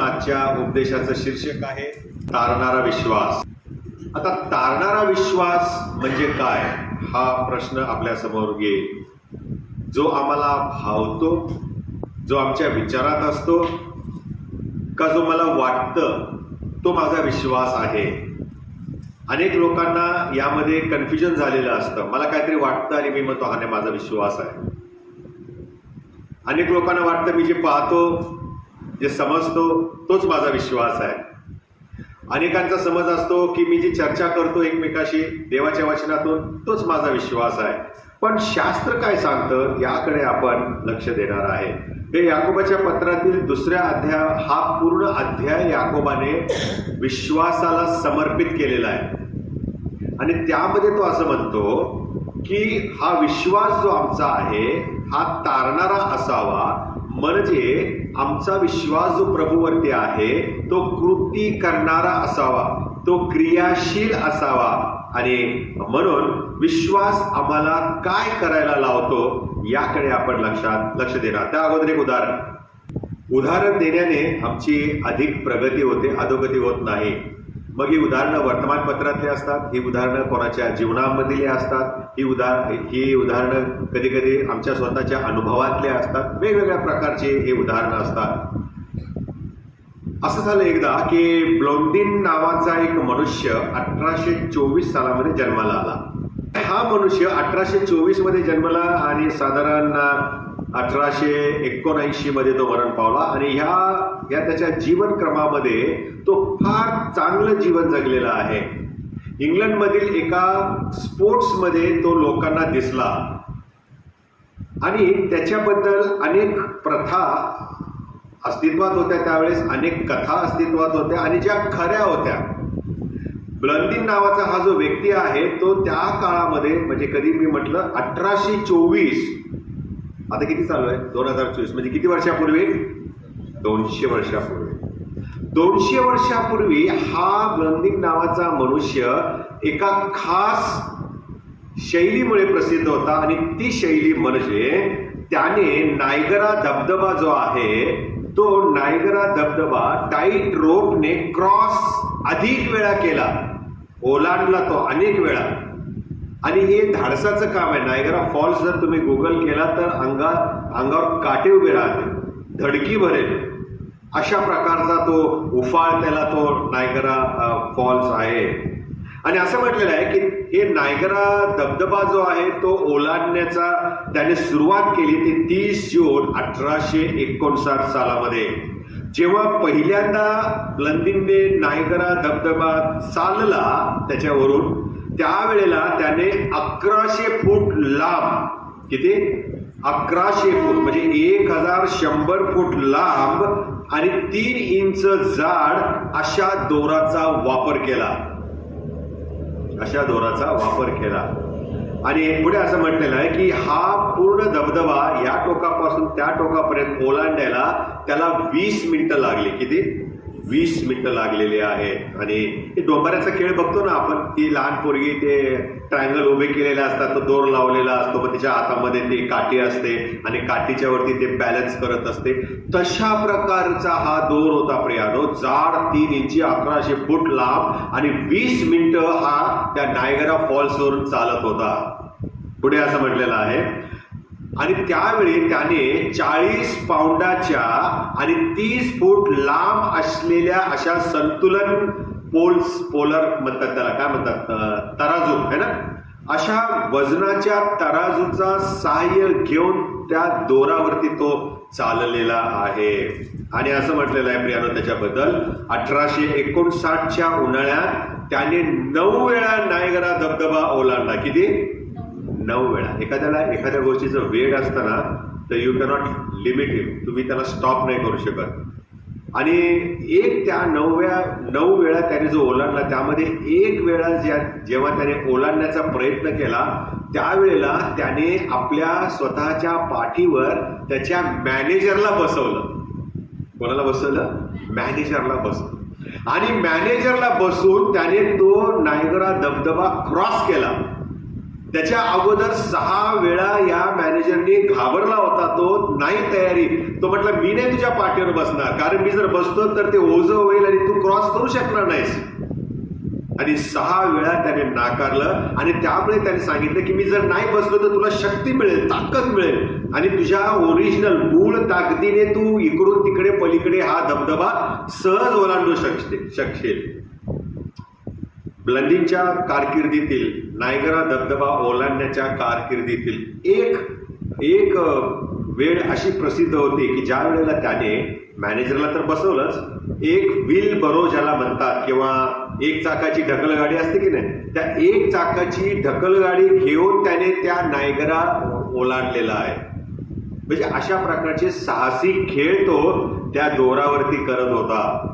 आजच्या उपदेशाचं शीर्षक आहे तारणारा विश्वास. आता तारणारा विश्वास म्हणजे काय? हा प्रश्न आपल्यासमोर येईल. जो आम्हाला भावतो जो आमच्या विचारात असतो का जो मला वाटतं तो माझा विश्वास आहे. अनेक लोकांना यामध्ये कन्फ्युजन झालेलं असतं. मला काहीतरी वाटतं आणि मी म्हणतो हा नाही माझा विश्वास आहे. अनेक लोकांना वाटतं मी जे पाहतो जे समजतो तोच माझा विश्वास आहे. अनेकांचा समज असतो की मी जी चर्चा करतो एकमेकाशी देवाच्या वचनातून तोच माझा विश्वास आहे. पण शास्त्र काय सांगतं याकडे आपण लक्ष देणार आहे. हे याकोबाच्या पत्रातील दुसऱ्या अध्याय हा पूर्ण अध्याय याकोबाने विश्वासाला समर्पित केलेला आहे. आणि त्यामध्ये तो असं म्हणतो की हा विश्वास जो आमचा आहे हा तारणारा असावा म्हणजे आमचा विश्वास जो प्रभूवरती आहे तो कृती करणारा असावा तो क्रियाशील असावा. आणि म्हणून विश्वास आम्हाला काय करायला लावतो याकडे आपण लक्षात लक्ष देणार. त्या अगोदर एक उदाहरण. उदाहरण देण्याने आमची अधिक प्रगती होते अधोगती होत नाही. मग ही उदाहरणं वर्तमानपत्रातली असतात ही उदाहरणं कोणाच्या जीवनामधली असतात ही उदाहर ही उदाहरणं कधी कधी आमच्या स्वतःच्या अनुभवातले असतात. वेगवेगळ्या प्रकारचे हे उदाहरणं असतात. असं झालं एकदा की ब्लोंडिन नावाचा एक मनुष्य अठराशे चोवीस सालामध्ये जन्माला आला. हा मनुष्य अठराशे चोवीसमध्ये जन्मला आणि साधारण अठराशे एकोणऐंशी मध्ये तो मरण पावला आणि ह्या या त्याच्या जीवन क्रमामध्ये तो फार चांगलं जीवन जगलेला आहे. इंग्लंडमधील एका स्पोर्ट्समध्ये तो लोकांना दिसला. आणि त्याच्याबद्दल अनेक प्रथा अस्तित्वात होत्या त्यावेळेस अनेक कथा अस्तित्वात होत्या आणि ज्या खऱ्या होत्या. ब्लंदिन नावाचा हा जो व्यक्ती आहे तो त्या काळामध्ये म्हणजे कधी मी म्हटलं अठराशे चोवीस आता किती चालू आहे? दोन हजार चोवीस म्हणजे किती वर्षापूर्वी? दोनशे वर्षापूर्वी. दोनशे वर्षापूर्वी हा ग्रंथिक नावाचा मनुष्य एका खास शैलीमुळे प्रसिद्ध होता आणि ती शैली म्हणजे त्याने नायगरा धबधबा जो आहे तो नायगरा धबधबा टाईट रोपने क्रॉस अधिक वेळा केला. ओलांडला तो अनेक वेळा. आणि हे धाडसाचं काम आहे. नायगरा फॉल्स जर तुम्ही गुगल केला तर अंगा अंगावर काटे उभे राहते धडकी भरेल. अशा प्रकारचा तो उफाळ त्याला तो नायगरा फॉल्स आहे. आणि असं म्हटलेलं आहे की हे नायगरा धबधबा जो आहे तो ओलांडण्याचा त्याने सुरुवात केली ती तीस जून अठराशे एकोणसाठ सालामध्ये. जेव्हा पहिल्यांदा लंदिनने नायगरा धबधबा चालला त्याच्यावरून त्यावेळेला त्याने अकराशे फूट लांब किती? अकराशे फूट म्हणजे एक हजार शंभर फूट लांब आणि तीन इंच जाड अशा दोराचा वापर केला. अशा दोराचा वापर केला. आणि पुढे असं म्हटलेलं आहे की हा पूर्ण धबधबा या टोकापासून त्या टोकापर्यंत ओलांडायला त्याला वीस मिनिटं लागली. किती? वीस मिनिटं लागलेली आहेत. आणि हे डोंबऱ्याचा खेळ बघतो ना आपण ती लहान पोरगी ते ट्रायंगल उभे केलेले असतात तो दोर लावलेला असतो मग तिच्या हातामध्ये ती काठी असते आणि काठीच्या वरती ते बॅलन्स करत असते. तशा प्रकारचा हा दोर होता प्रियानो. जाड तीन इंची अकराशे फूट लांब आणि वीस मिनटं हा त्या नायगरा फॉल्सवरून चालत होता. पुढे असं म्हटलेलं आहे आणि त्यावेळी त्याने चाळीस पाऊंडाच्या आणि तीस फूट लांब असलेल्या अशा संतुलन पोल्स पोलर म्हणतात त्याला. काय म्हणतात? तराजू है ना? अशा वजनाच्या तराजूचा सहाय्य घेऊन त्या दोरावरती तो चाललेला आहे. आणि असं म्हटलेलं आहे प्रियानो त्याच्याबद्दल. अठराशे एकोणसाठच्या उन्हाळ्यात त्याने नऊ वेळा नायगरा धबधबा ओलांडला. किती? नऊ वेळा. एखाद्याला एखाद्या गोष्टीचं वेळ असताना तर यू कॅनॉट लिमिट हिम तुम्ही त्याला स्टॉप नाही करू शकत. आणि एक त्या नवव्या नऊ वेळा त्याने जो ओलांडला त्यामध्ये एक वेळा ज्या जेव्हा त्याने ओलांडण्याचा प्रयत्न केला त्यावेळेला त्याने आपल्या स्वतःच्या पाठीवर त्याच्या मॅनेजरला बसवलं. कोणाला बसवलं? मॅनेजरला बसवलं. आणि मॅनेजरला बसून त्याने तो नायगरा धबधबा क्रॉस केला. त्याच्या अगोदर सहा वेळा या मॅनेजरने घाबरला होता तो नाही तयारी. तो म्हटला मी नाही तुझ्या पाठीवर बसणार. कारण मी जर बसतो तर ते ओझं होईल आणि तू क्रॉस करू शकणार नाहीस. आणि सहा वेळा त्याने नाकारलं आणि त्यामुळे त्याने सांगितलं की मी जर नाही बसलो तर तुला शक्ती मिळेल ताकद मिळेल. आणि तुझ्या ओरिजिनल मूळ ताकदीने तू इकडून तिकडे पलीकडे हा धबधबा सहज ओलांडू शकशील शकशील. ब्लंदींच्या कारकिर्दीतील नायगरा धबधबा ओलांडण्याच्या कारकिर्दीतील एक एक वेळ अशी प्रसिद्ध होती की ज्या वेळेला त्याने मॅनेजरला तर बसवलंच एक व्हील बरो ज्याला म्हणतात किंवा एक चाकाची ढकलगाडी असते की नाही त्या एक चाकाची ढकलगाडी घेऊन त्याने त्या नायगरा ओलांडलेला आहे. म्हणजे अशा प्रकारचे साहसी खेळ तो त्या दोरावरती करत होता.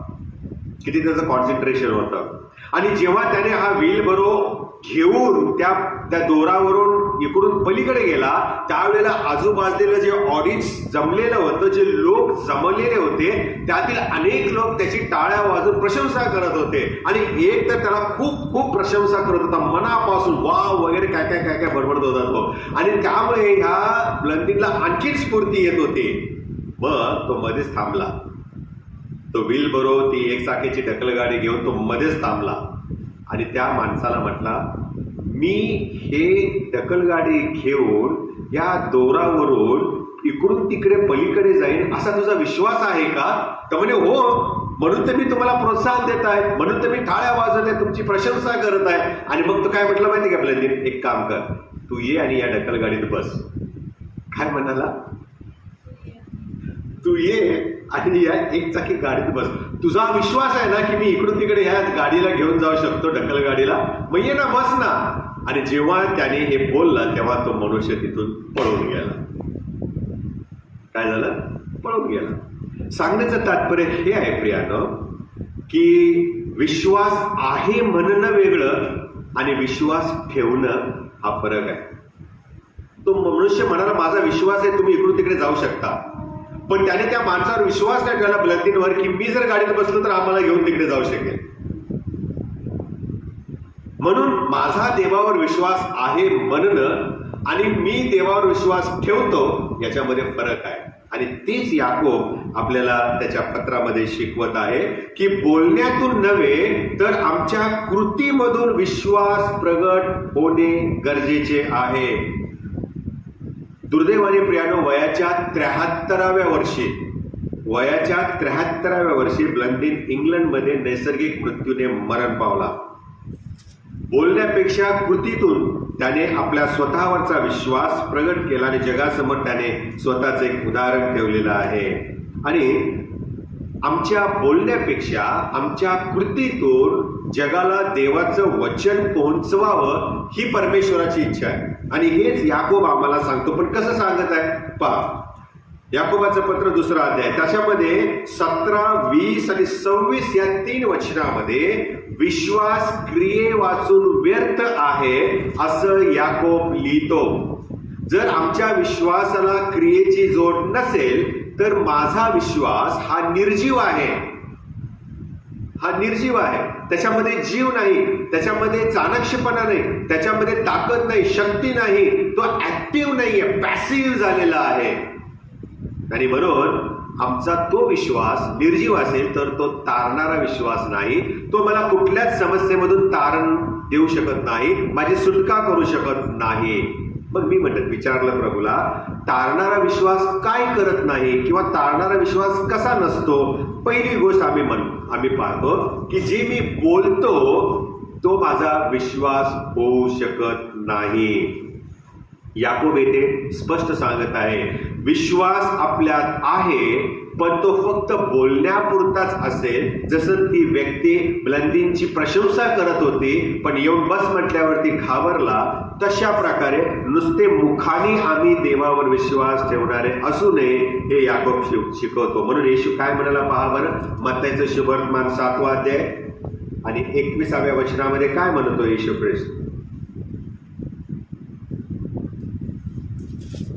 किती त्याचं कॉन्सन्ट्रेशन होतं. आणि जेव्हा त्याने हा व्हील बरो घेऊन त्या त्या दोरावरून इकडून पलीकडे गेला त्यावेळेला आजूबाजूला जे ऑडियन्स जमलेलं होतं जे लोक जमलेले होते त्यातील अनेक लोक त्याची टाळ्या वाजून प्रशंसा करत होते. आणि एक तर त्याला खूप खूप प्रशंसा करत होता. मनापासून वाव वगैरे काय काय काय काय बडबडत होता तो. आणि त्यामुळे ह्या ब्लंदिंगला आणखीन स्फूर्ती येत होती. मग तो मध्येच थांबला. तो व्हील बरो ती एक चाकीची ढकलगाडी घेऊन तो मध्येच थांबला. आणि त्या माणसाला म्हटला मी हे ढकलगाडी घेऊन या दोरावरून इकडून तिकडे पलीकडे जाईन असा तुझा विश्वास आहे का? तर म्हणे हो म्हणून तर मी तुम्हाला प्रोत्साहन देत आहे म्हणून तर मी टाळ्या वाजवत आहे तुमची प्रशंसा करत आहे. आणि मग तो काय म्हटलं माहिती का आपल्याला एक काम कर तू ये आणि या ढकलगाडीत बस. काय म्हणाला? तू ये आणि या एक चाकी गाडीत बस. तुझा विश्वास आहे ना की मी इकडून तिकडे ह्या गाडीला घेऊन जाऊ शकतो ढकल गाडीला? मग ये ना बस ना. आणि जेव्हा त्याने हे बोललं तेव्हा तो मनुष्य तिथून पळून गेला. काय झालं? पळून गेला. सांगण्याचं तात्पर्य हे आहे प्रियानं की विश्वास आहे म्हणणं वेगळं आणि विश्वास ठेवणं हा फरक आहे. तो मनुष्य म्हणाला माझा विश्वास आहे तुम्ही इकडून तिकडे जाऊ शकता. पण त्याने त्या माणसावर विश्वास नाही ठेवला. ब्लंदींवर की मी जर गाडीत बसलो तर आम्हाला घेऊन तिकडे जाऊ शकेल. म्हणून माझा देवावर विश्वास आहे म्हणणं आणि मी देवावर विश्वास ठेवतो याच्यामध्ये फरक आहे. आणि तीच याकोब आपल्याला त्याच्या पत्रामध्ये शिकवत आहे की बोलण्यातून नव्हे तर आमच्या कृतीमधून विश्वास प्रगट होणे गरजेचे आहे. दुर्दैवाने प्रियानो वयाच्या त्र्याहत्तराव्या वर्षी वयाच्या त्र्याहत्तराव्या वर्षी ब्लंडीन इंग्लंडमध्ये नैसर्गिक मृत्यूने मरण पावला. बोलण्यापेक्षा कृतीतून त्याने आपल्या स्वतःवरचा विश्वास प्रगट केला आणि जगासमोर त्याने स्वतःचं एक उदाहरण ठेवलेलं आहे. आणि आमच्या बोलण्यापेक्षा आमच्या कृतीतून जगाला देवाचं वचन पोहोचवावं ही परमेश्वराची इच्छा आहे. आणि हेच याकोब आम्हाला सांगतो. पण कसं सांगत आहे? पहा. याकोबाचं पत्र दुसरा अध्याय. त्याच्यामध्ये सतरा वीस आणि सव्वीस या तीन वचनामध्ये विश्वास क्रिये वाचून व्यर्थ आहे असं याकोब लिहितो. जर आमच्या विश्वासाला क्रियेची जोड नसेल तर माझा विश्वास हा निर्जीव आहे. हा निर्जीव आहे. त्याच्यामध्ये जीव नाही त्याच्यामध्ये चाणक्षपणा नाही त्याच्यामध्ये ताकद नाही शक्ती नाही तो ऍक्टिव्ह नाहीये पॅसिव्ह झालेला आहे. आणि म्हणून आमचा तो विश्वास निर्जीव असेल तर तो तारणारा विश्वास नाही. तो मला कुठल्याच समस्येमधून तारण देऊ शकत नाही माझी सुटका करू शकत नाही. मग मी म्हणत विचारलं प्रभूला तारणारा विश्वास काय करत नाही किंवा तारणारा विश्वास कसा नसतो? पहिली गोष्ट आम्ही म्हण आम्ही पाहतो की जे मी बोलतो तो माझा विश्वास होऊ शकत नाही. याकोब येथे स्पष्ट सांगत आहे विश्वास आपल्यात आहे पण तो फक्त बोलण्यापुरताच असेल. जसं ती व्यक्ती ब्लंदींची प्रशंसा करत होती पण येऊन बस म्हटल्यावरती घाबरला तशा प्रकारे नुसते मुखाने आम्ही देवावर विश्वास ठेवणारे असू नये हे याकोब शिव शिकवतो. म्हणून येशू काय म्हणाला पहा बरं? मत्याचं शुभवर्तमान सातवा अध्याय. आणि एकविसाव्या वचनामध्ये काय म्हणतो येशू ख्रिस्त?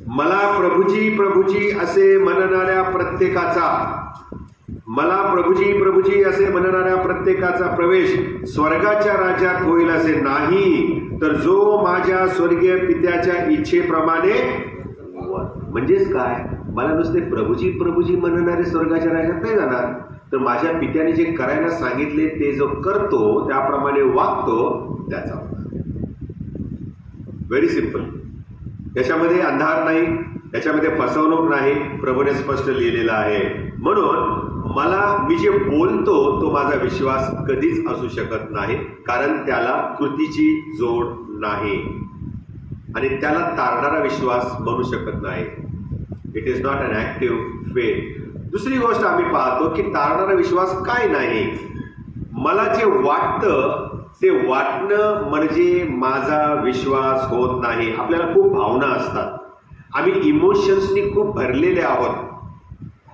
मला प्रभुजी प्रभुजी असे म्हणणाऱ्या प्रत्येकाचा मला प्रभुजी प्रभुजी असे म्हणणाऱ्या प्रत्येकाचा प्रवेश स्वर्गाच्या राज्यात होईल असे नाही. तर जो माझ्या स्वर्गीय पित्याच्या इच्छेप्रमाणे म्हणजेच काय? मला नुसते प्रभूजी प्रभूजी म्हणणारे स्वर्गाच्या राज्यात नाही जाणार. तर माझ्या पित्याने जे करायला सांगितले ते जो करतो त्याप्रमाणे वागतो त्याचा व्हेरी सिंपल त्याच्यामध्ये अंधार नाही त्याच्यामध्ये फसवणूक नाही प्रभूने स्पष्ट लिहिलेलं आहे. म्हणून मला मी जे बोलतो तो माझा विश्वास कधीच असू शकत नाही कारण त्याला कृतीची जोड नाही. आणि त्याला तारणारा विश्वास बनू शकत नाही. It is not an active faith दुसरी गोष्ट आम्ही पाहतो की तारणारा विश्वास काय नाही? मला जे वाटतं ते वाटणं म्हणजे माझा विश्वास होत नाही. आपल्याला खूप भावना असतात. आम्ही इमोशन्सनी खूप भरलेले आहोत.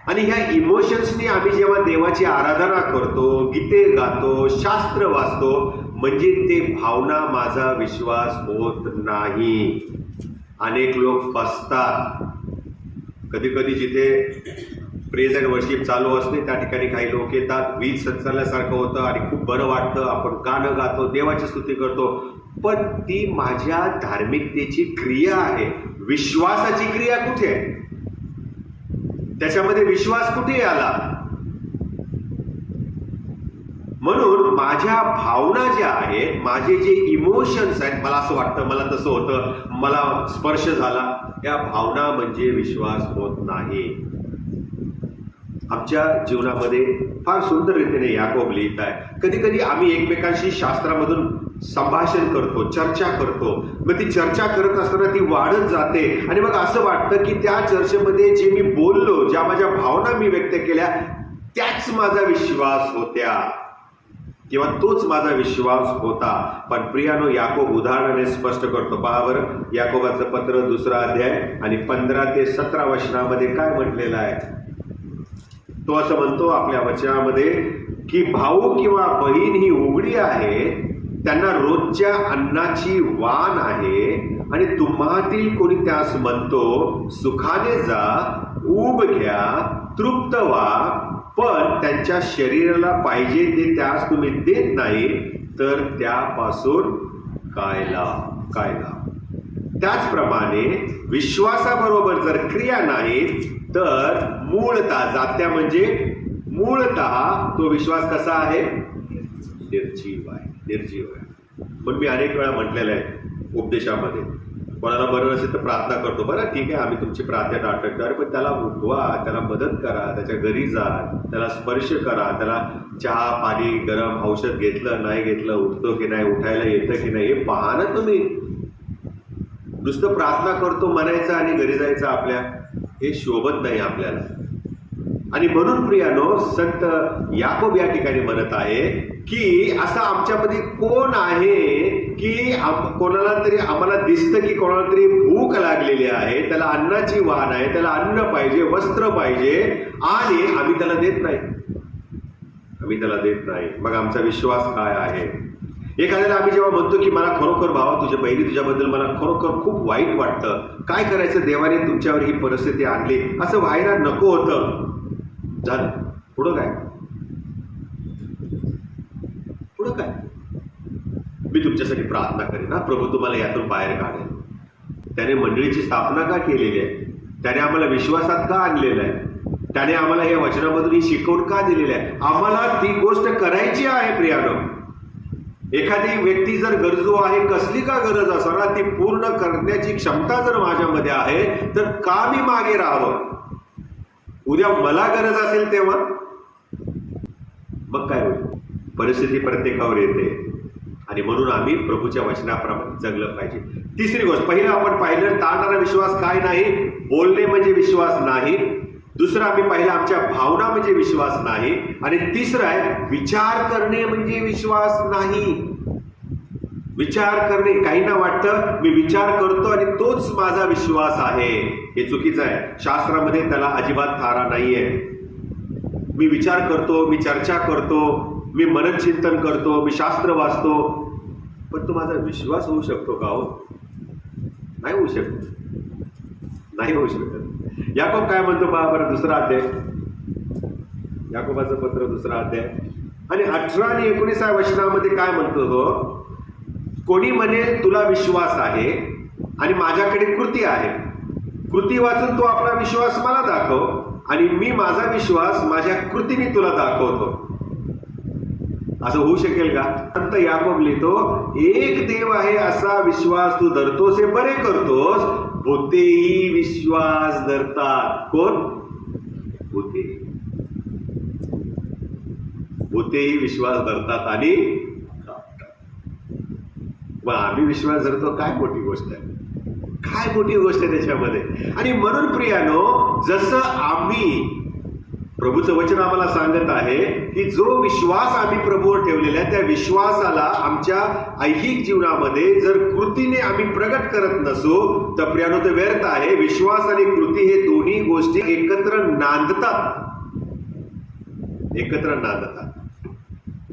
आणि ह्या इमोशन्सनी आम्ही जेव्हा देवाची आराधना करतो गीते गातो शास्त्र वाचतो म्हणजे ते भावना माझा विश्वास होत नाही. अनेक लोक फसतात कधी कधी जिथे प्रेज अँड वर्शिप चालू असते त्या ठिकाणी काही लोक येतात. वीज संचारल्यासारखं होतं आणि खूप बरं वाटतं. आपण गाणं गातो देवाची स्तुती करतो. पण ती माझ्या धार्मिकतेची क्रिया आहे. विश्वासाची क्रिया कुठे? आहे त्याच्यामध्ये विश्वास कुठे आला? म्हणून माझ्या भावना ज्या आहेत माझे जे इमोशन्स आहेत मला असं वाटतं मला तसं होतं मला स्पर्श झाला या भावना म्हणजे विश्वास होत नाही. आमच्या जीवनामध्ये फार सुंदर रीतीने याकोब लिहित आहे. कधी कधी आम्ही एकमेकांशी शास्त्रामधून संभाषण करतो चर्चा करतो. मग ती चर्चा करत असताना ती वाढत जाते. आणि मग असं वाटतं की त्या चर्चेमध्ये जे मी बोललो ज्या माझ्या भावना मी व्यक्त केल्या त्याच माझा विश्वास होत्या. किंवा तोच माझा विश्वास होता. पण प्रियानो याकोब उदाहरणाने स्पष्ट करतो. पहा बरं याकोबाचं पत्र दुसरा अध्याय आणि पंधरा ते सतरा वचनामध्ये काय म्हटलेलं आहे? तो असं म्हणतो आपल्या वचनामध्ये की भाऊ किंवा बहीण ही उघडी आहे त्यांना रोजच्या अन्नाची वाण आहे आणि तुम्हातील कोणी त्यास म्हणतो सुखाने जा ऊब घ्या तृप्त व्हा. पण त्यांच्या शरीराला पाहिजे ते त्यास तुम्ही देत नाही तर त्यापासून कायला कायला. त्याचप्रमाणे विश्वासाबरोबर जर क्रिया नाहीत तर मूळतः जात्या म्हणजे मूळतः तो विश्वास कसा आहे? निर्जीव आहे. निर्जीव आहे. पण मी अनेक वेळा म्हटलेलं आहे उपदेशामध्ये. कोणाला बरं नसेल तर प्रार्थना करतो. बरं ठीक आहे आम्ही तुमची प्रार्थना नाटक अरे पण त्याला उठवा त्याला मदत करा त्याच्या घरी जा त्याला स्पर्श करा त्याला चहा पाणी गरम औषध घेतलं नाही घेतलं उठतो की नाही उठायला येतं की नाही हे पहा ना तुम्ही. नुसतं प्रार्थना करतो म्हणायचं आणि घरी जायचं आपल्या. हे शोभत नाही आपल्याला. आणि म्हणून प्रियानो संत याकोब या ठिकाणी म्हणत आहे की असं आमच्यामध्ये कोण आहे की कोणाला तरी आम्हाला दिसतं की कोणाला तरी भूक लागलेली आहे त्याला अन्नाची वाण आहे त्याला अन्न पाहिजे वस्त्र पाहिजे आणि आम्ही त्याला देत नाही. आम्ही त्याला देत नाही. मग आमचा विश्वास काय आहे? एखाद्याला आम्ही जेव्हा म्हणतो की मला खरोखर भावा तुझ्या बहिणी तुझ्याबद्दल मला खरोखर खूप वाईट वाटतं. काय करायचं देवाने तुमच्यावर ही परिस्थिती आणली? असं व्हायला नको होतं. झालं. पुढं काय? पुढं काय? मी तुमच्यासाठी प्रार्थना करेन ना प्रभू तुम्हाला यातून बाहेर काढेल. त्याने मंडळीची स्थापना का केलेली आहे? त्याने आम्हाला विश्वासात का आणलेलं आहे? त्याने आम्हाला या वचनामधून ही शिकवण का दिलेली आहे? आम्हाला ती गोष्ट करायची आहे प्रियानो. एखादी व्यक्ती जर गरजू आहे कसली का गरज असणार? ती पूर्ण करण्याची क्षमता जर माझ्यामध्ये आहे तर का मी मागे राहावं? उद्या मला गरज असेल तेव्हा? मग काय होईल. परिस्थिती प्रत्येकावर येते. आणि म्हणून आम्ही प्रभूच्या वचनाप्रमाणे जगलं पाहिजे. तिसरी गोष्ट पहिलं आपण पाहिलं ताणणारा विश्वास काय नाही? बोलणे म्हणजे विश्वास नाही. दुसरं आम्ही पाहिलं आमच्या भावना म्हणजे विश्वास नाही. आणि तिसरं आहे विचार करणे म्हणजे विश्वास नाही. विचार करणे काहींना वाटतं मी विचार करतो आणि तोच माझा विश्वास आहे. हे चुकीचं आहे. शास्त्रामध्ये त्याला अजिबात थारा नाहीये. मी विचार करतो मी चर्चा करतो मी मनन चिंतन करतो मी शास्त्र वाचतो. पण तो माझा विश्वास होऊ शकतो का हो? नाही होऊ शकत. नाही होऊ शकत. याकोब काय म्हणतो पहा बरं दुसरा अध्याय. याकोबाचं पत्र दुसरा अध्याय. आणि अठरा आणि एकोणीसाव्या वचनामध्ये काय म्हणतो तो कोणी म्हणेल तुला विश्वास आहे आणि माझ्याकडे कृती आहे. कृती वाचून तू आपला विश्वास मला दाखव आणि मी माझा विश्वास माझ्या कृतीने तुला दाखवतो. असं होऊ शकेल का? संत याकोब लिहितो एक देव आहे असा विश्वास तू धरतोस हे बरे करतोस. भूतेही विश्वास धरतात. कोण? भूते भूतेही विश्वास धरतात आणि मग आम्ही विश्वास धरतो काय मोठी गोष्ट आहे? काय मोठी गोष्ट आहे त्याच्यामध्ये? आणि म्हणून प्रियानो जसं आम्ही प्रभूचं वचन आम्हाला सांगत आहे की जो विश्वास आम्ही प्रभूवर ठेवलेला आहे त्या विश्वासाला आमच्या ऐहिक जीवनामध्ये जर कृतीने आम्ही प्रगट करत नसू तर प्रियानो ते व्यर्थ आहे. विश्वास आणि कृती हे दोन्ही गोष्टी एकत्र नांदतात. एकत्र नांदतात.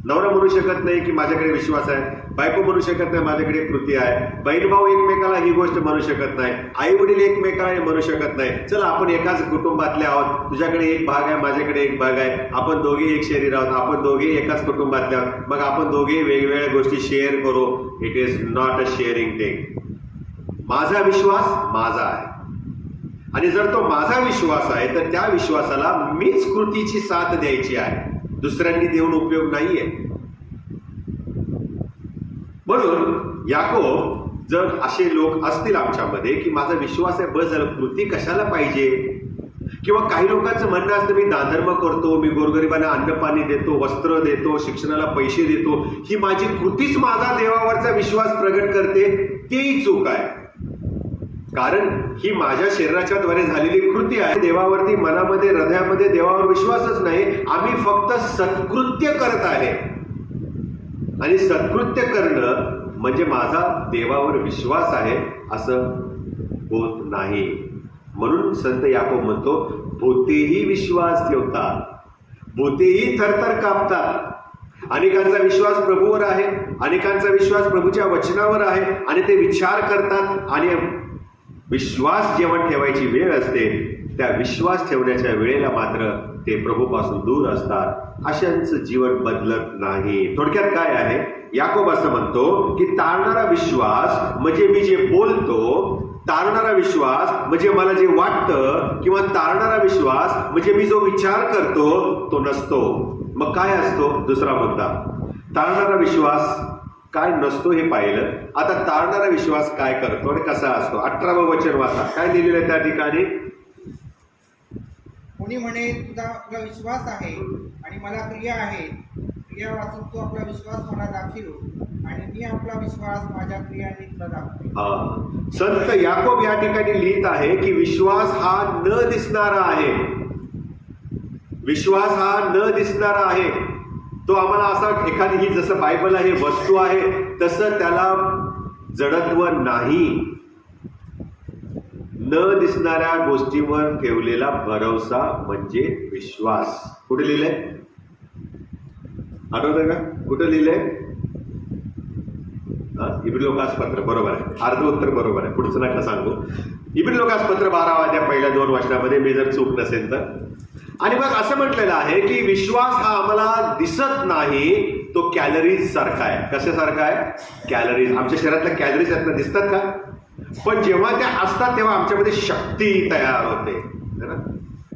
नवरा म्हणू शकत नाही की माझ्याकडे विश्वास आहे. बायको म्हणू शकत नाही माझ्याकडे कृती आहे. बहीण भाऊ एकमेकाला ही गोष्ट म्हणू शकत नाही. आई वडील एकमेकाला हे म्हणू शकत नाही. चल आपण एकाच कुटुंबातले आहोत. तुझ्याकडे एक भाग आहे माझ्याकडे एक भाग आहे. आपण दोघे एक शरीर आहोत. आपण दोघे एकाच कुटुंबातले आहोत. मग आपण दोघे वेगवेगळ्या गोष्टी शेअर करू. It is not a sharing thing माझा विश्वास माझा आहे. आणि जर तो माझा विश्वास आहे तर त्या विश्वासाला मीच कृतीची साथ द्यायची आहे. दुसऱ्यांनी देऊन उपयोग नाहीये. म्हणून याकोब जर असे लोक असतील आमच्यामध्ये की माझा विश्वास आहे बस झालं कृती कशाला पाहिजे? किंवा काही लोकांचं म्हणणं असतं मी दानधर्म करतो मी गोरगरिबांना अन्न पाणी देतो वस्त्र देतो शिक्षणाला पैसे देतो ही माझी कृतीच माझा देवावरचा विश्वास प्रगट करते तेही चूक आहे. कारण ही माझ्या शरीराच्या द्वारे झालेली कृती आहे. देवावरती मनामध्ये हृदयामध्ये देवावर विश्वासच नाही. आम्ही फक्त सत्कृत्य करत आहे. आणि सत्कृत्य करणं म्हणजे माझा देवावर विश्वास आहे असं होत नाही. म्हणून संत याकोब म्हणतो भूतेही विश्वास ठेवतात भूतेही थरथर कापतात. अनेकांचा विश्वास प्रभूवर आहे अनेकांचा विश्वास प्रभूच्या वचनावर आहे आणि ते विचार करतात आणि विश्वास जेवण ठेवायची वेळ असते. त्या विश्वास ठेवण्याच्या वेळेला मात्र ते प्रभूपासून दूर असतात. अशांचं जीवन बदलत नाही. थोडक्यात काय आहे? याकोब असं म्हणतो की तारणारा विश्वास म्हणजे मी जे बोलतो तारणारा विश्वास म्हणजे मला जे वाटतं किंवा तारणारा विश्वास म्हणजे मी जो विचार करतो तो नसतो. मग काय असतो? दुसरा मुद्दा. तारणारा विश्वास काय नसतो हे पाहिलं. आता तारणारा विश्वास काय करतो आणि कसा असतो? अठरावं वचन वाचा. काय लिहिलेलं आहे त्या ठिकाणी? कोणी म्हणे तुझा आपला विश्वास आहे आणि मला क्रिया आहे. क्रिया वाचून तू आपला विश्वास मला दाखव आणि मी आपला विश्वास माझ्या क्रियांनी तुला दाखवेन हा. संत याकोब या ठिकाणी लिहित आहे की विश्वास हा न दिसणारा आहे. विश्वास हा न दिसणारा आहे. तो आम्हाला असा एखादी ही जसं बायबल आहे वस्तू आहे तसं त्याला जडत्व नाही. न दिसणाऱ्या गोष्टीवर ठेवलेला भरवसा म्हणजे विश्वास. कुठे लिहिलंय? आठवतं का? कुठं लिहिलंय? इब्री लोकास पत्र बरोबर आहे. अर्ध उत्तर बरोबर आहे. पुढचं नका सांगू. इब्री लोकास पत्र बारा वाद्या पहिल्या दोन वर्षामध्ये. मी जर चूक नसेल तर. आणि मग असं म्हटलेलं आहे की विश्वास हा आम्हाला दिसत नाही तो कॅलरीज सारखा आहे. कशासारखा आहे? कॅलरीज आमच्या शरीरातल्या कॅलरीज यातनं दिसतात का? पण जेव्हा त्या असतात तेव्हा आमच्यामध्ये शक्ती तयार होते. है ना?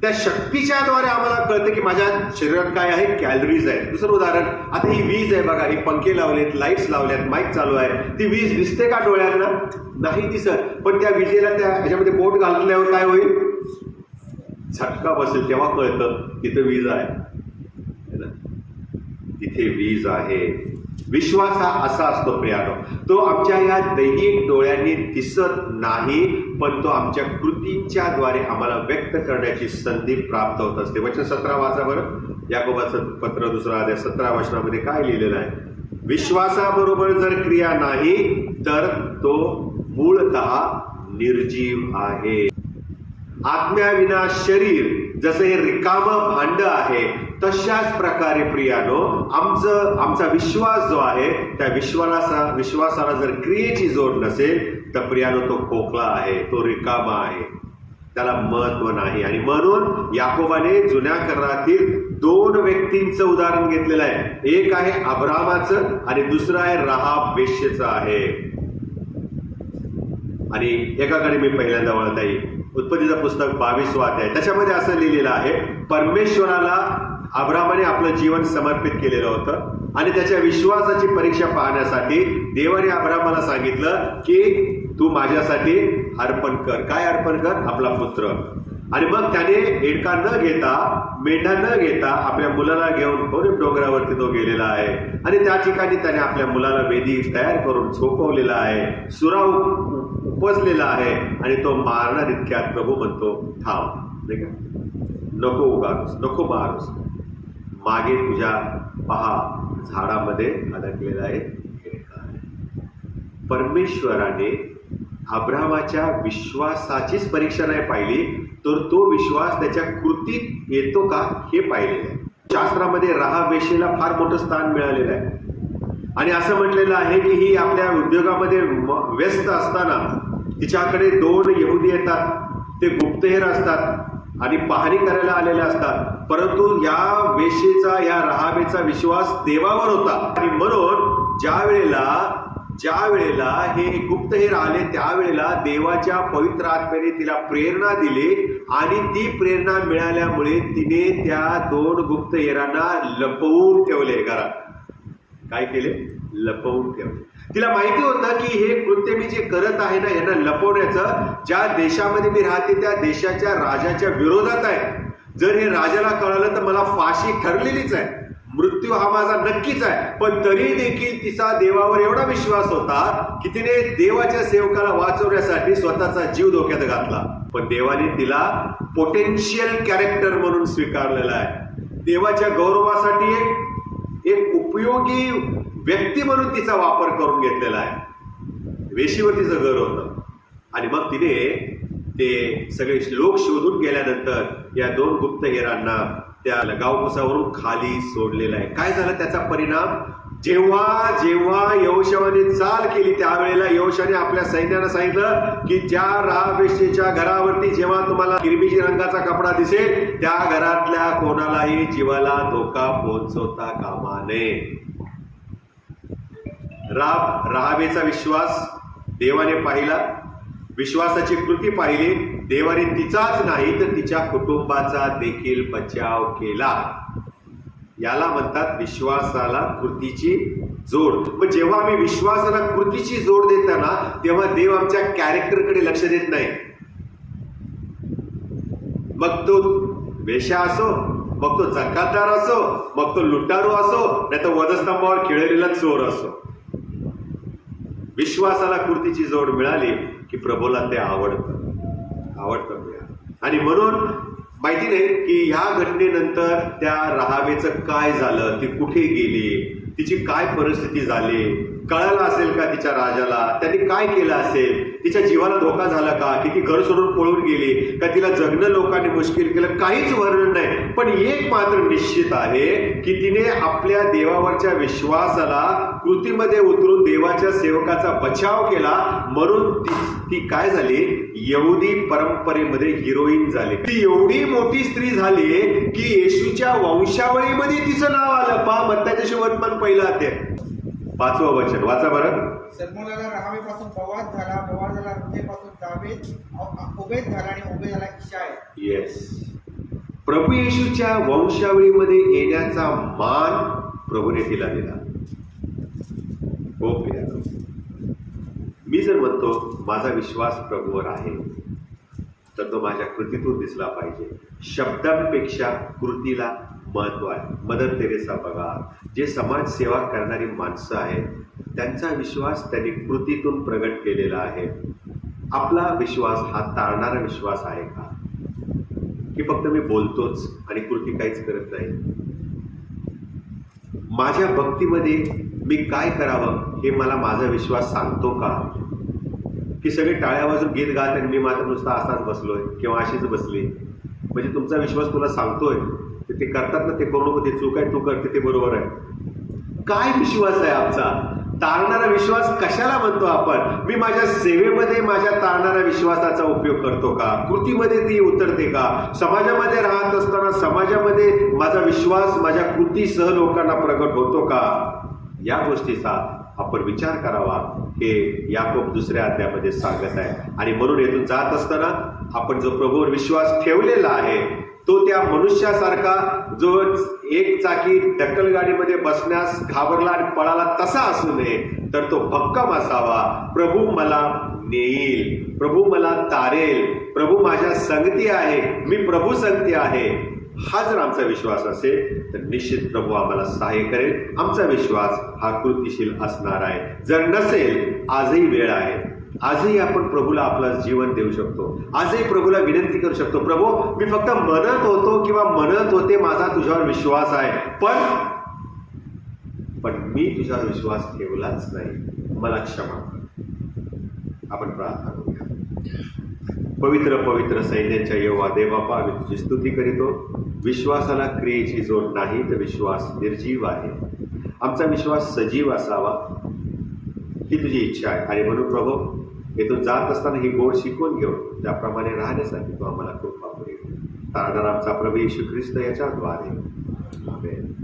त्या शक्तीच्या द्वारे आम्हाला कळतं की माझ्या शरीरात काय आहे? कॅलरीज आहेत. दुसरं उदाहरण आता ही वीज आहे बघा ही पंखे लावलेत लाईट्स लावल्यात माईक चालू आहे. ती वीज दिसते का डोळ्यांना नाही दिसत. पण त्या विजेला त्या ह्याच्यामध्ये बोट घालतल्यावर काय होईल? झटका बसेल तेव्हा कळतं तिथं वीज आहे. है ना? तिथे वीज आहे. विश्वास हा असा असतो प्रियानो. तो आमच्या या दैहिक डोळ्यांनी दिसत नाही पण तो आमच्या कृतींच्या द्वारे आम्हाला व्यक्त करण्याची संधी प्राप्त होत असते. वचन सतरा वाचा याकोबाचं पत्र दुसरा अध्याय सतरा वचनामध्ये काय लिहिलेलं आहे? विश्वासाबरोबर जर क्रिया नाही तर तो मूळत निर्जीव आहे. आत्म्याविना शरीर जसं हे रिकामं भांड आहे तशाच प्रकारे प्रियानो आमचं आमचा विश्वास जो आहे त्या विश्वासा विश्वासाला जर क्रियेची जोड नसेल तर प्रियानो तो खोकला आहे तो रिकामा आहे. त्याला महत्त्व नाही. आणि म्हणून याकोबाने जुन्या करारातील दोन व्यक्तींचं उदाहरण घेतलेलं आहे. एक आहे अब्रामाचं आणि दुसरं आहे रहाब वेश्येचं आहे. आणि एकाकडे मी पहिल्यांदा वळता येईल उत्पत्तीचं पुस्तक बावीस आहे त्याच्यामध्ये असं लिहिलेलं आहे परमेश्वराला अब्रामाने आपलं जीवन समर्पित केलेलं होतं. आणि त्याच्या विश्वासाची परीक्षा पाहण्यासाठी देवाने अब्रामाला सांगितलं की तू माझ्यासाठी अर्पण कर. काय अर्पण कर? आपला पुत्र. आणि मग त्याने एडका न घेता मेंढा न घेता आपल्या मुलाला घेऊन होरेब डोंगरावरती तो गेलेला आहे. आणि त्या ठिकाणी त्याने आपल्या मुलाला वेदी तयार करून झोपवलेला आहे. सुराव उपजलेला उपसलेला आहे. आणि तो मारणार इतक्यात प्रभू म्हणतो थांब. नाही का? नको उगारूस नको मारूस. मागे तुझ्या पहा झाडामध्ये अडकलेला आहे. परमेश्वराने अब्रामाच्या विश्वासाचीच परीक्षा नाही पाहिली तर तो विश्वास त्याच्या कृतीत येतो का हे पाहिलेलं आहे. शास्त्रामध्ये राहावेशीला फार मोठं स्थान मिळालेलं आहे. आणि असं म्हटलेलं आहे की ही आपल्या उद्योगामध्ये म- व्यस्त असताना तिच्याकडे दोन यहुदी येतात ते गुप्तहेर असतात आणि पाहणी करायला आलेले असतात. परंतु या वेशीचा या रहावेचा विश्वास देवावर होता. आणि म्हणून ज्या वेळेला ज्या वेळेला हे गुप्तहेर आले त्यावेळेला देवाच्या पवित्र आत्म्याने तिला प्रेरणा दिली आणि ती प्रेरणा मिळाल्यामुळे तिने त्या दोन गुप्तहेरांना लपवून ठेवले घरात. काय केले? लपवून ठेवले. तिला माहिती होतं की हे कृत्य मी जे करत आहे ना यांना लपवण्याचं ज्या देशामध्ये मी राहते त्या देशाच्या राजाच्या विरोधात आहे. जर हे राजाला कळालं तर मला फाशी ठरलेलीच आहे. मृत्यू हा माझा नक्कीच आहे. पण तरी देखील तिचा देवावर एवढा विश्वास होता की तिने देवाच्या सेवकाला वाचवण्यासाठी स्वतःचा जीव धोक्यात घातला. पण देवाने तिला पोटेन्शियल कॅरेक्टर म्हणून स्वीकारलेला आहे. देवाच्या गौरवासाठी एक एक उपयोगी व्यक्ती म्हणून तिचा वापर करून घेतलेला आहे. वेशीवर तिचं घर होतं. आणि मग तिने ते सगळे लोक शोधून गेल्यानंतर या दोन गुप्तहेरांना त्या गावकुसावरून खाली सोडलेलं आहे. काय झालं त्याचा परिणाम? जेव्हा जेव्हा यवशवाने चाल केली त्यावेळेला यवशाने आपल्या सैन्याला सांगितलं की ज्या रावेशीच्या घरावरती जेव्हा तुम्हाला हिरमिजी रंगाचा कपडा दिसेल त्या घरातल्या कोणालाही जीवाला धोका पोहोचवता कामा नये. राब राहावेचा विश्वास देवाने पाहिला. विश्वासाची कृती पाहिली. देवाने तिचाच नाही तर तिच्या कुटुंबाचा देखील बचाव केला. याला म्हणतात विश्वासाला कृतीची जोड. मग जेव्हा आम्ही विश्वासाला कृतीची जोड देताना तेव्हा देव आमच्या कॅरेक्टरकडे लक्ष देत नाही. मग तो वेशा असो मग तो जकातदार असो मग तो लुटारू असो नाही तर वधस्तंभावर खेळलेला चोर असो. विश्वासाला कृतीची जोड मिळाली की प्रभूला ते आवडतं. आवडतं मिळालं आणि म्हणून माहिती नाही की ह्या घटनेनंतर त्या रहावेचं काय झालं? ती कुठे गेली? तिची काय परिस्थिती झाली? कळालं असेल का तिच्या राजाला? त्यांनी काय केलं असेल? तिच्या जीवाला धोका झाला का? की ती घर सोडून पळून गेली? का तिला जगणं लोकांनी मुश्किल केलं? काहीच वर्णन नाही. पण एक मात्र निश्चित आहे की तिने आपल्या देवावरच्या विश्वासाला कृतीमध्ये उतरून देवाच्या सेवकाचा बचाव केला. म्हणून ती ती काय झाली? यहुदी परंपरेमध्ये हिरोईन झाली. ती एवढी मोठी स्त्री झाली की येशूच्या वंशावळीमध्ये तिचं नाव आलं. पा मत्ताच्या शिवतमान पहिलं ते पाचवं वचन. वाचा बरं. सलमोनाला राहावेपासून बवाद झाला बवाद झाला रुथेपासून जावेद उभेद झाला आणि उभे झाला इशाय येस प्रभू येशूच्या वंशावळीमध्ये येण्याचा मान प्रभूने तिला दिला हो मी जर म्हणतो माझा विश्वास प्रभूवर आहे तर तो माझ्या कृतीतून दिसला पाहिजे. शब्दांपेक्षा कृतीला महत्त्व आहे. मदर तेरेसा बघा. जे समाजसेवा करणारी माणसं आहेत त्यांचा विश्वास त्यांनी कृतीतून प्रगट केलेला आहे. आपला विश्वास हा ताळणारा विश्वास आहे का? की फक्त मी बोलतोच आणि कृती काहीच करत नाही? माझ्या भक्तीमध्ये मी काय करावं हे मला माझा विश्वास सांगतो का? की सगळे टाळ्या वाजून गीत गात आणि मी मात्र नुसता असाच बसलोय किंवा अशीच बसली. म्हणजे तुमचा विश्वास तुला सांगतोय. ते करतात ना ते करू नको ते चूक आहे तू करते ते बरोबर आहे. काय विश्वास आहे आमचा? तारणारा विश्वास कशाला म्हणतो आपण? मी माझ्या सेवेमध्ये माझ्या तारणाऱ्या विश्वासाचा उपयोग करतो का? कृतीमध्ये ती उतरते का? समाजामध्ये राहत असताना समाजामध्ये माझा विश्वास माझ्या कृतीसह लोकांना प्रकट होतो का? या गोष्टीचा आपण विचार करावा हे याकोब दुसऱ्या अध्यामध्ये सांगत आहे. आणि म्हणून येथून जात असताना आपण जो प्रभूवर विश्वास ठेवलेला आहे तो त्या मनुष्यासारखा जो एक चाकी ढक्कल गाडीमध्ये बसण्यास घाबरला आणि पळाला तसा असू नये तर तो भक्कम असावा. प्रभू मला नेईल प्रभू मला तारेल प्रभू माझ्या संगती आहे मी प्रभू संगती आहे. हा जर आमचा विश्वास असेल तर निश्चित प्रभू आम्हाला सहाय्य करेल. आमचा विश्वास हा कृतिशील असणार आहे. जर नसेल आजही वेळ आहे. आजही आपण प्रभूला आपलं जीवन देऊ शकतो. आजही प्रभूला विनंती करू शकतो प्रभू मी फक्त म्हणत होतो किंवा म्हणत होते माझा तुझ्यावर विश्वास आहे. पण पण मी तुझ्यावर विश्वास ठेवलाच नाही. मला क्षमा आपण प्रार्थना करूया. पवित्र पवित्र सैन्याच्या येवा देवापा मी तुझी स्तुती करीतो. विश्वासाला क्रियेची जोड नाही तर विश्वास निर्जीव आहे. आमचा विश्वास सजीव असावा ही तुझी इच्छा आहे. आणि म्हणून प्रभू येथून जात असताना ही गोड शिकवून घेऊन त्याप्रमाणे राहण्यासाठी तो आम्हाला कृपा पुरेल तारणार आमचा प्रभू येशू ख्रिस्त याच्याद्वारे आम्ही